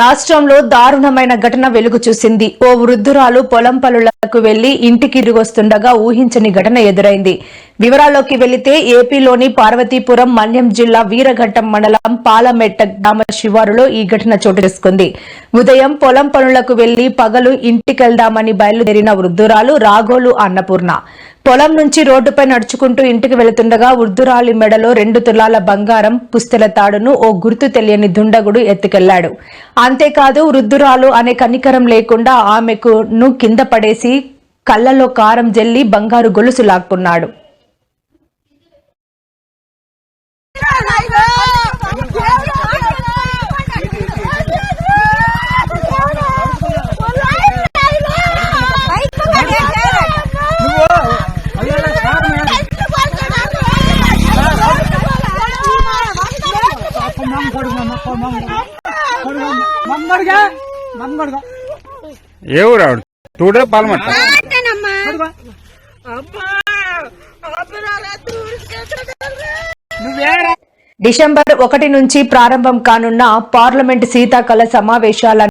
రాష్ట్రంలో దారుణమైన ఘటన వెలుగు చూసింది. ఓ వృద్ధురాలు పొలం కు వెళ్ళి ఇంటికి తిరిగొస్తుండగా ఊహించని ఘటన ఎదురైంది. వివరాల్లోకి వెళితే ఏపీలోని పార్వతీపురం మన్యం జిల్లా వీరఘట్టం మండలం పాలమెట్ట గ్రామ శివారులో ఈ ఘటన చోటు చేసుకుంది. ఉదయం పొలం పనులకు వెళ్ళి పగలు ఇంటికెళ్దామని బయలుదేరిన వృద్ధురాలు రాగోలు అన్నపూర్ణ. పొలం నుంచి రోడ్డుపై నడుచుకుంటూ ఇంటికి వెళుతుండగా వృద్ధురాలి మెడలో రెండు తులాల బంగారం పుస్తెల తాడును ఓ గుర్తు తెలియని దుండగుడు ఎత్తుకెళ్ళాడు. అంతేకాదు వృద్ధురాలు అనే కనికరం లేకుండా ఆమెకును కింద పడేసి కళ్ళలో కారం జల్లి బంగారు గొలుసు లాక్కున్నాడు. ఏ ఊరు ఆవిడ? తూడే పాలమట్ట. నువ్వేరా డిసెంబర్ ఒకటి నుంచి ప్రారంభం కానున్న పార్లమెంట్ శీతాకాల సమావేశాల